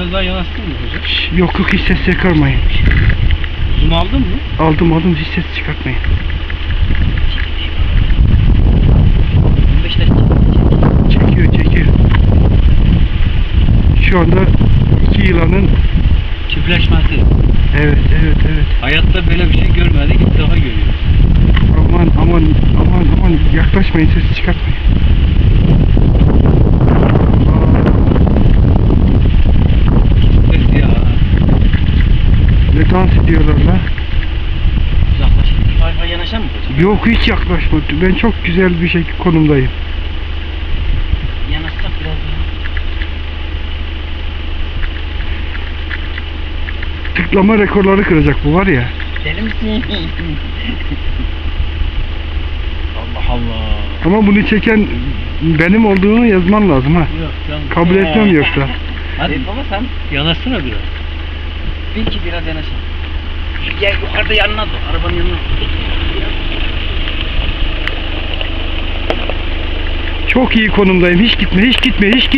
Biraz daha yanaştın mı hocam? Yok yok hiç ses çıkarmayın. Zoom aldın mı? Aldım aldım hiç ses çıkartmayın. 15 dakika. Çekiyor çekiyor. Şu anda iki yılanın Çiftleşmesi. evet evet evet. Hayatta böyle bir şey görmedik. ilk defa görüyoruz. Aman aman aman aman yaklaşmayın ses çıkartmayın. Dans ediyorlar la? Uzaklaşın. Fay fay yanaşan mı hocam? Yok hiç yaklaşma. Ben çok güzel bir şey konumdayım. Yanaşsak biraz daha. Tıklama rekorları kıracak bu var ya. Deli misin? Allah Allah. Ama bunu çeken benim olduğunu yazman lazım ha. Yok canım. Kabul etmem yoksa. Hadi Hadi baba sen yanaşsana biraz. Bil ki biraz yanaşın. Gel yukarıda yanına dur. Arabanın yanına. Çok iyi konumdayım. Hiç gitme, hiç gitme, hiç gitme.